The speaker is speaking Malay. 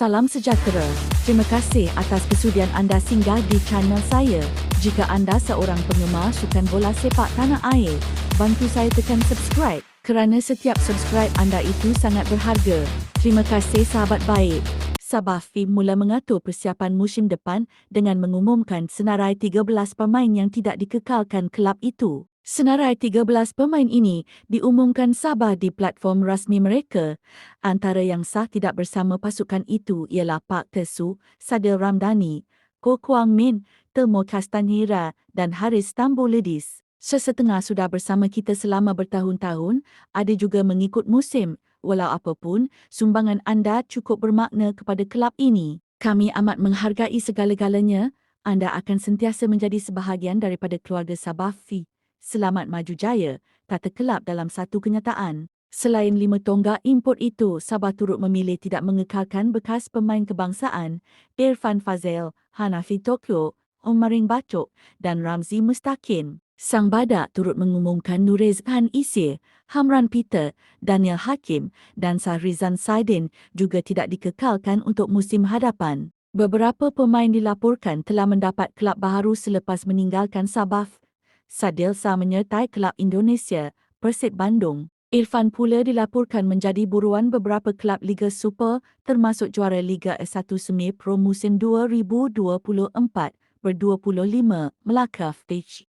Salam sejahtera. Terima kasih atas kesudian anda singgah di channel saya. Jika anda seorang penggemar sukan bola sepak tanah air, bantu saya tekan subscribe kerana setiap subscribe anda itu sangat berharga. Terima kasih sahabat baik. Sabah Film mula mengatur persiapan musim depan dengan mengumumkan senarai 13 pemain yang tidak dikekalkan kelab itu. Senarai 13 pemain ini diumumkan Sabah di platform rasmi mereka. Antara yang sah tidak bersama pasukan itu ialah Pak Tesu, Sadil Ramdhani, Ko Kwang Min, Telmo Castanera dan Haris Tambolidis. Sesetengah sudah bersama kita selama bertahun-tahun, ada juga mengikut musim. Walau apapun, sumbangan anda cukup bermakna kepada kelab ini. Kami amat menghargai segala-galanya. Anda akan sentiasa menjadi sebahagian daripada keluarga Sabah Fi. Selamat maju jaya, kata kelab dalam satu kenyataan. Selain lima tonggak import itu, Sabah turut memilih tidak mengekalkan bekas pemain kebangsaan Irfan Fazel, Hanafi Tokyo, Omaring Bacok dan Ramzi Mustakin. Sang Badak turut mengumumkan Nurez Han Isir, Hamran Peter, Daniel Hakim dan Sahrizan Saidin juga tidak dikekalkan untuk musim hadapan. Beberapa pemain dilaporkan telah mendapat kelab baharu selepas meninggalkan Sabah. Sadil Sa menyertai kelab Indonesia, Persib Bandung. Irfan pula dilaporkan menjadi buruan beberapa kelab Liga Super termasuk juara Liga S1 Semir Pro musim 2024 ber-25 Melaka Fitch.